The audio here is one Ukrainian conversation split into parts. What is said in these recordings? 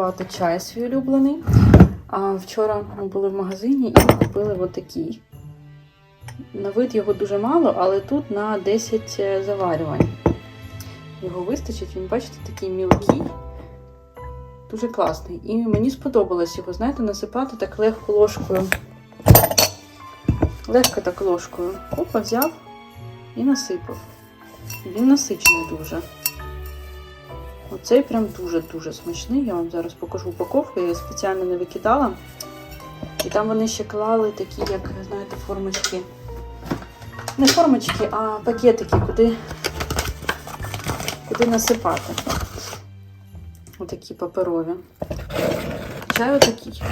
приготувати чай свій улюблений. А вчора ми були в магазині і купили отакий. На вид його дуже мало, але тут на 10 заварювань. Його вистачить, він, бачите, такий мілкий, дуже класний. І мені сподобалось його, знаєте, насипати так легко ложкою. Легко так ложкою. Опа, взяв і насипав. Він насичений дуже. Оцей прям дуже-дуже смачний. Я вам зараз покажу упаковку, я її спеціально не викидала. І там вони ще клали такі, як, знаєте, формочки. Не формочки, а пакетики, куди, куди насипати. Отакі паперові. Чай отакий.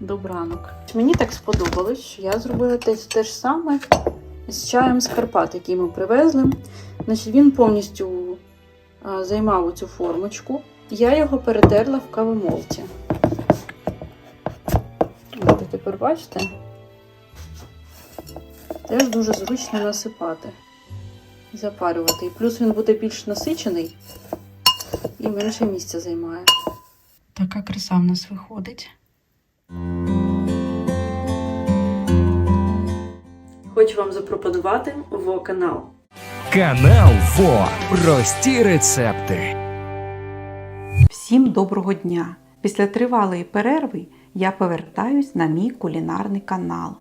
Добранок. Мені так сподобалось, що я зробила те, те ж саме з чаєм з Карпат, який ми привезли. Значить, він повністю займав оцю формочку. Я його перетерла в кавомолці. От, тепер бачите? Теж дуже зручно насипати, запарювати. І плюс він буде більш насичений і менше місця займає. Така краса в нас виходить. Хочу вам запропонувати ВО канал. Канал ВО. Прості рецепти. Всім доброго дня! Після тривалої перерви я повертаюсь на мій кулінарний канал.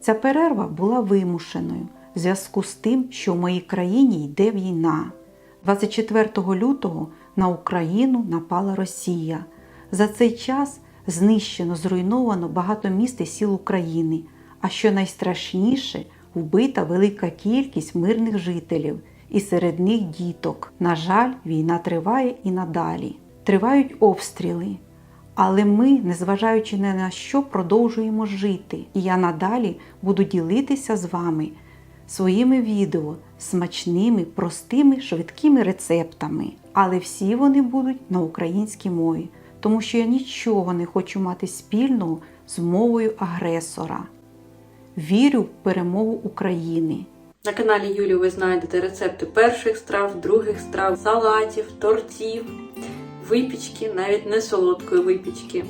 Ця перерва була вимушеною в зв'язку з тим, що в моїй країні йде війна. 24 лютого на Україну напала Росія. За цей час знищено, зруйновано багато міст і сіл України, а що найстрашніше, вбита велика кількість мирних жителів і серед них діток. На жаль, війна триває і надалі. Тривають обстріли. Але ми, незважаючи ні на що, продовжуємо жити. І я надалі буду ділитися з вами своїми відео, смачними, простими, швидкими рецептами. Але всі вони будуть на українській мові, тому що я нічого не хочу мати спільного з мовою агресора. Вірю в перемогу України. На каналі Юлі ви знайдете рецепти перших страв, других страв, салатів, тортів, випічки, навіть не солодкої випічки,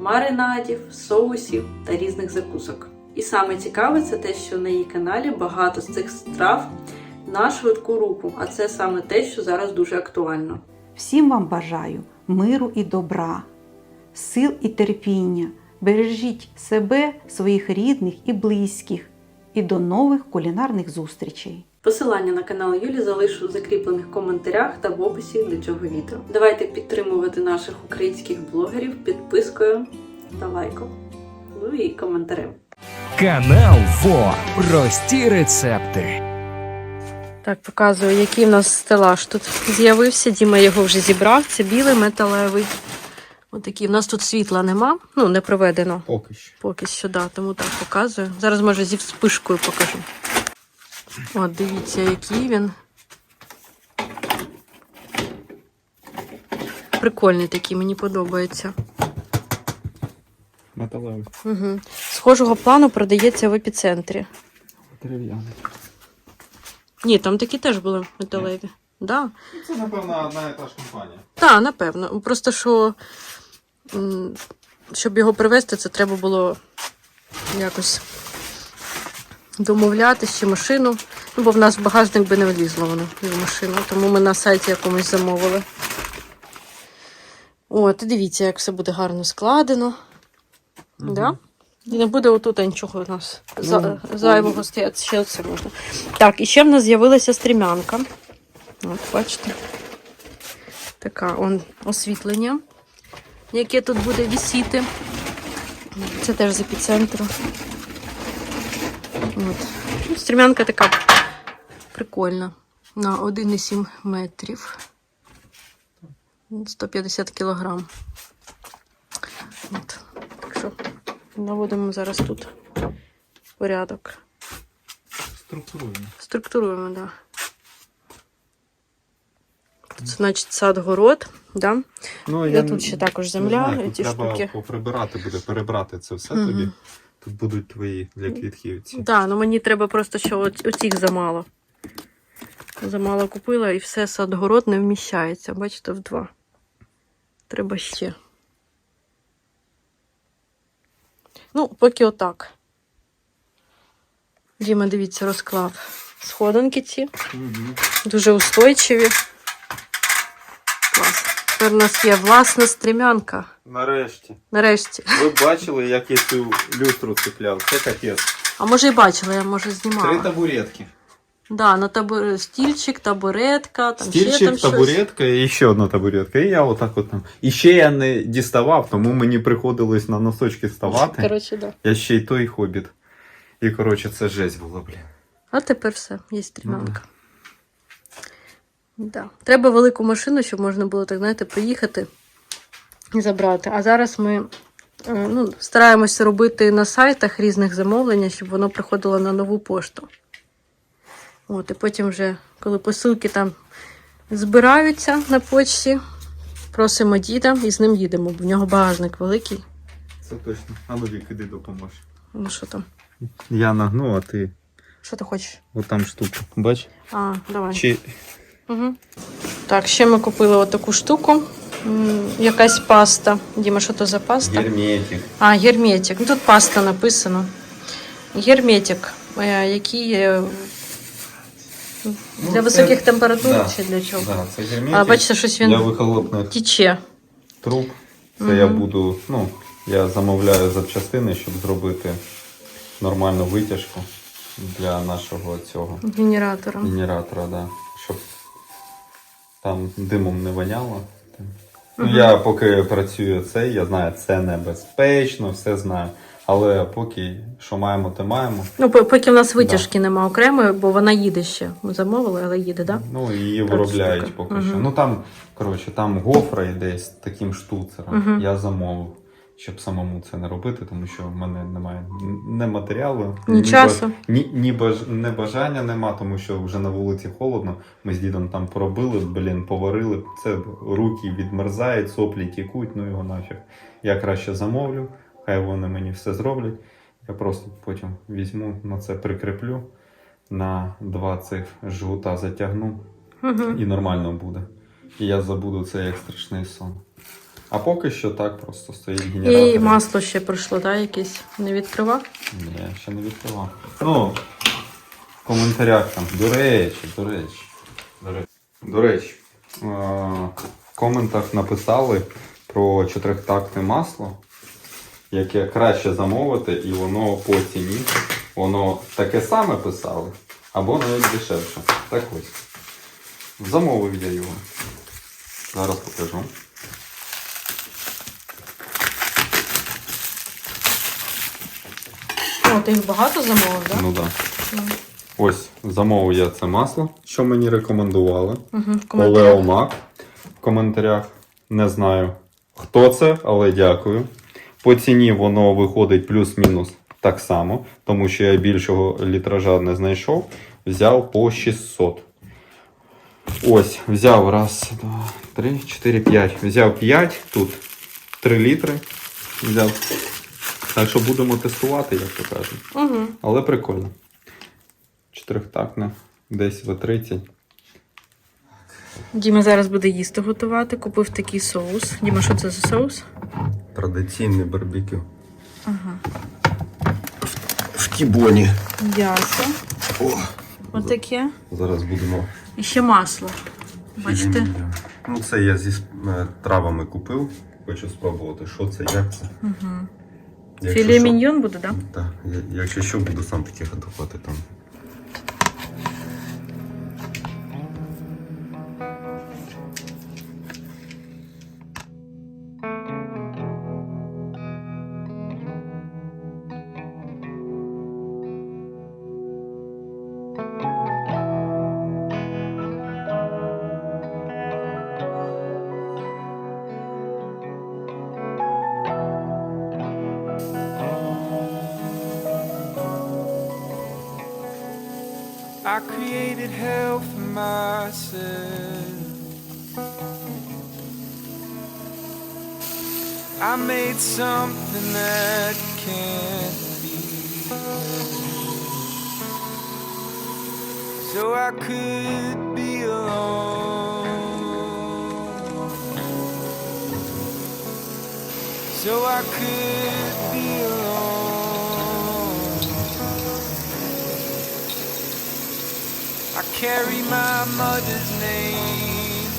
маринадів, соусів та різних закусок. І саме цікаве це те, що на її каналі багато з цих страв на швидку руку, а це саме те, що зараз дуже актуально. Всім вам бажаю миру і добра, сил і терпіння. Бережіть себе, своїх рідних і близьких. І до нових кулінарних зустрічей! Посилання на канал Юлі залишу в закріплених коментарях та в описі до цього відео. Давайте підтримувати наших українських блогерів підпискою та лайком. Ну і коментарем. Канал ВО. Прості рецепти. Так, показую, який в нас стелаж тут з'явився. Діма його вже зібрав. Це білий металевий. Отакий. У нас тут світла нема, ну не проведено. Поки що. Поки що, да, тому так показую. Зараз, може, зі вспишкою покажу. От, дивіться, який він. Прикольний такий, мені подобається. Металевий. Угу. Схожого плану продається в епіцентрі. Дерев'яний. Ні, там такі теж були металеві. Да. Це, напевно, одна і та ж компанія. Так, напевно. Просто що, щоб його привезти, це треба було якось домовлятися чи машину. Ну, бо в нас в багажник би не влізло воно в машину, тому ми на сайті якомусь замовили. От, і дивіться, як все буде гарно складено. Да? І не буде отут нічого у нас Ну, зайвого стояти. Ще це можна. Так, і ще в нас з'явилася стрімянка. От, бачите. Така он освітлення, яке тут буде висіти. Це теж з епіцентру. От. Стрімянка така прикольна. На 1,7 метрів. 150 кілограм. От. Так що наводимо зараз тут порядок. Структуруємо. Структуруємо, так. Да. Тут, значить, сад город, да? Ну, Я тут ще також земля, не знаю, ці треба штуки. поприбирати буде, перебрати це все Мгм. тобі. Тут будуть твої для квітків. Так, да, ну мені треба просто, що оцих замало. Замало купила і все сад город не вміщається. Бачите, в два. Треба ще. Ну, поки отак. Діма, дивіться, розклав сходинки ці. Дуже устойчиві. Клас. Тепер у нас є власна стрімянка. Нарешті. Нарешті. Ви бачили, як я цю люстру цепляв? Це капець. А може і бачила, я може Три знімала. табуретки. Да, на табур... стільчик, табуретка, там ще там Стільчик, щось. табуретка і ще одна табуретка. І я отак от там. І ще я не діставав, тому мені приходилось на носочки ставати. Коротше, да. Я ще й той хобіт. І коротше, це жесть було, блін. А тепер все, є стрімянка. Да. Треба велику машину, щоб можна було так, знаєте, приїхати і забрати. А зараз ми е, ну, стараємося робити на сайтах різних замовлення, щоб воно приходило на нову пошту. От, і потім вже, коли посилки там збираються на почті, просимо діда і з ним їдемо, бо в нього багажник великий. Це точно. А ну Вік, іди допомож. Ну що там? Я нагну, а ти Що ти хочеш? отам штуку. Бач? А, давай. Чи Угу. Так, ще ми купили отаку штуку. Якась паста. Діма, що то за паста? герметик. А, герметик. Ну тут паста написано. Герметик, е, який е, для це- високих температур да, чи для чого? Да, це герметик. А бачите, щось Для він вихолопних тіче. труб. Це Мгм. я буду, ну, я замовляю запчастини, щоб зробити нормальну витяжку для нашого цього Генератора. генератора, да. щоб там димом не воняло. Ну, я поки працюю це, я знаю, це небезпечно, все знаю. Але поки що маємо, то маємо. Ну, по- поки в нас витяжки нема окремої, бо вона їде ще. Ми замовили, але їде, так? Да? Ну її Так, виробляють штука. поки Мгм. що. Ну там, коротше, там гофра йде з таким штуцером. Мгм. Я замовив, щоб самому це не робити, тому що в мене немає не матеріалу, Ні ба- часу. ні, ні баж... не бажання нема, тому що вже на вулиці холодно. Ми з дідом там поробили, блін, поварили. Це руки відмерзають, соплі тікуть, ну його нафіг. Я краще замовлю, хай вони мені все зроблять. Я просто потім візьму на це прикріплю. На два цих жгута затягну Угу. і нормально буде. І я забуду це як страшний сон. А поки що так просто стоїть генератор. І масло ще прийшло, так, якесь не відкривав? Ні, ще не відкривав. Ну, в коментарях там, до речі, до речі. До речі, до речі е- в коментах написали про чотирьохтактне масло, яке краще замовити, і воно по ціні. Воно таке саме писали, або навіть дешевше. Так ось. Замовив я його. Зараз покажу. Ти їх багато замовив, так? Ну так. Да. Ось замовив я це масло, що мені рекомендували. Угу, в Олео коментарях. Мак в коментарях. Не знаю, хто це, але дякую. По ціні воно виходить плюс-мінус так само, тому що я більшого літража не знайшов. Взяв по 600. Ось, взяв раз, два, три, чотири, п'ять. Взяв 5 тут 3 літри. Взяв. Так що будемо тестувати, як то кажуть. Угу. Але прикольно. Чотирьохтактне, десь в 30. Діма зараз буде їсти готувати. Купив такий соус. Діма, що це за соус? Традиційний барбекю. Ага. В тібоні. М'ясо. О, Отаке. зараз будемо. І ще масло. Бачите? Ну, це я зі е, травами купив. Хочу спробувати, що це, як це. Угу. Якщо Філе що- міньйон буде, так? Так, я- якщо що, буду сам таки готувати там. I created hell for myself. I made something that can't be. So I could be alone. so I could carry my mother's name.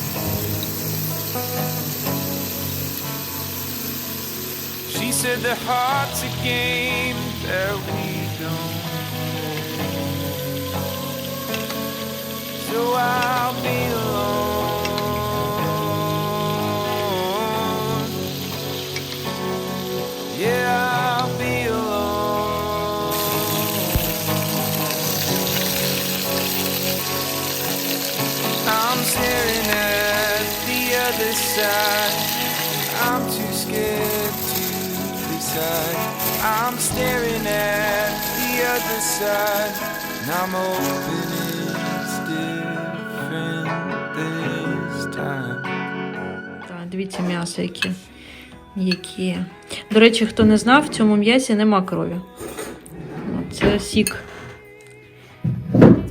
She said the heart's a game that we don't play. So I'll be I'm staring at the other side. And I'm hoping it's different this time. Так, дивіться м'ясо, які м'які. До речі, хто не знав, в цьому м'ясі нема крові. Це сік.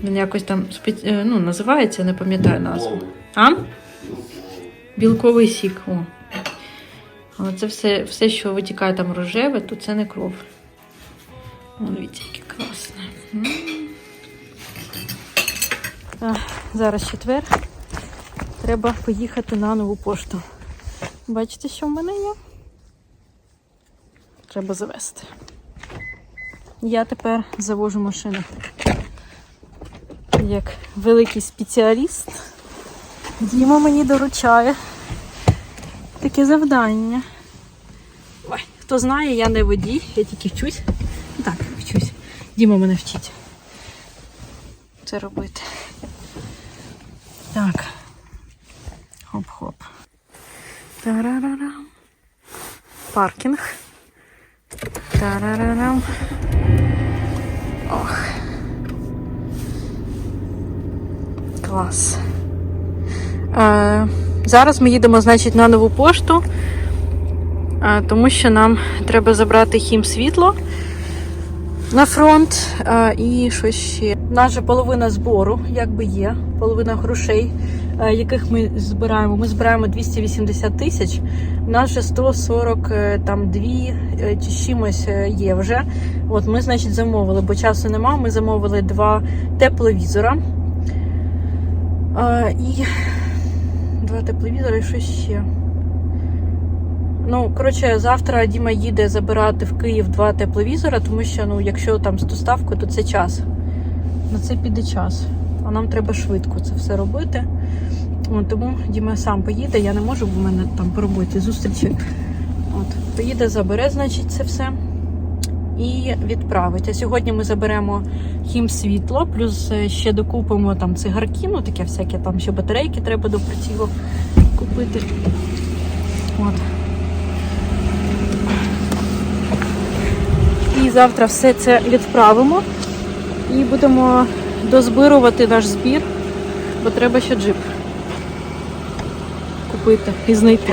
Він якось там е, ну, називається, не пам'ятаю назву. А? Білковий сік. О. Але це все, все, що витікає там рожеве, то це не кров. О, дивіться, яке класне. Зараз четвер. Треба поїхати на нову пошту. Бачите, що в мене є? Треба завести. Я тепер завожу машину. Як великий спеціаліст. Діма мені доручає таке завдання. Ой, хто знає, я не водій, я тільки вчусь. Так, вчусь. Діма мене вчить. Це робити. Так. Хоп-хоп. Тарарарам. Паркінг. Тарарарам. Ох. Клас. Е, зараз ми їдемо, значить, на нову пошту, тому що нам треба забрати хім світло на фронт і що ще. Наша половина збору, якби є, половина грошей, яких ми збираємо. Ми збираємо 280 тисяч. У нас вже 140 е, там дві е, чи чимось е, є вже. От ми, значить, замовили, бо часу нема. Ми замовили два тепловізора. І два тепловізори, і що ще. Ну, коротше, завтра Діма їде забирати в Київ два тепловізора, тому що ну, якщо там з доставкою, то це час. На це піде час. А нам треба швидко це все робити. От, тому Діма сам поїде, я не можу, бо в мене там по роботі зустрічі. От, поїде, забере, значить, це все. І відправить. А сьогодні ми заберемо хім світло, плюс е, ще докупимо там цигарки, ну таке всяке, там ще батарейки треба до прицілу купити. От. І завтра все це відправимо і будемо дозбирувати наш збір, бо треба ще джип купити і знайти.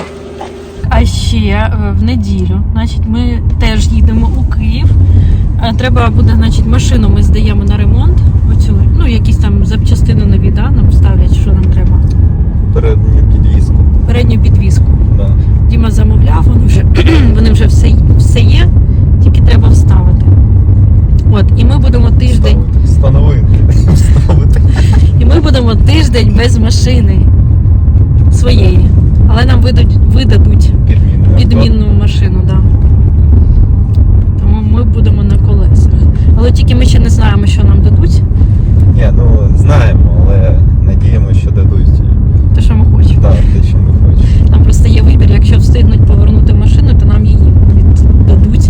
А ще е, в неділю, значить, ми теж їдемо Треба буде, значить, машину ми здаємо на ремонт. Оцю, ну, якісь там запчастини нові, да, нам ставлять, що нам треба. Передню підвіску. Передню підвіску. Да. Діма замовляв, вони вже, вони вже все, все є, тільки треба вставити. От, і ми будемо тиждень, Встановити. Вставити. і ми будемо тиждень без машини своєї. Але нам видадуть, видадуть Підмінну. відмінну машину, да. Тому ми будемо на колесах. Тільки ми ще не знаємо, що нам дадуть, Ні, ну знаємо, але надіємося, що дадуть. те, що ми хочемо. Так, те, що ми хочемо. Там просто є вибір, якщо встигнуть повернути машину, то нам її віддадуть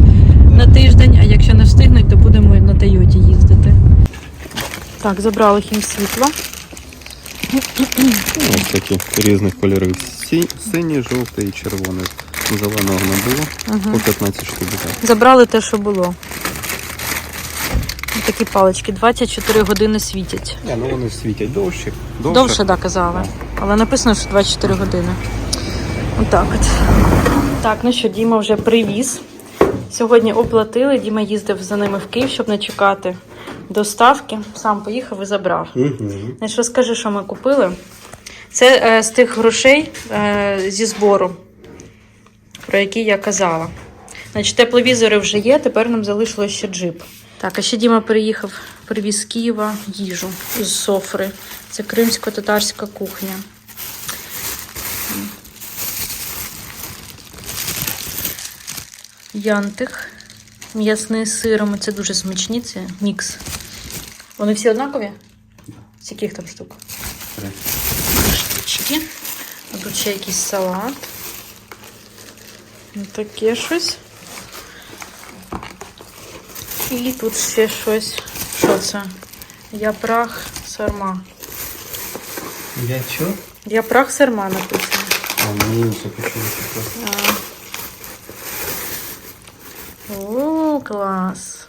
на тиждень, а якщо не встигнуть, то будемо на Тойоті їздити. Так, забрали хім світло. Ось такі різних кольорів. Синій, жовтий і червоний. Зеленого не було. Ага. По 15 штук. Забрали те, що було. Такі палички 24 години світять. Ні, ну вони світять довше. Довше, Довше, так, казали. Але написано, що 24 години. Отак от. Так, ну що, Діма вже привіз. Сьогодні оплатили. Діма їздив за ними в Київ, щоб не чекати доставки. Сам поїхав і забрав. Угу. Значить, розкажи, що ми купили. Це е, з тих грошей е, зі збору, про які я казала. Значить, тепловізори вже є, тепер нам залишилось ще джип. Так, а ще Діма приїхав, привіз з Києва їжу з Софри. Це кримсько-татарська кухня. Янтих. М'ясний з сиром. Це дуже смачні, це мікс. Вони всі однакові? З яких там штук? Три. Штучки. А тут ще якийсь салат. Таке щось. І тут ще щось. Що це? прах сарма. Я що? Я прах сарма написано. А мені все почули. О, клас.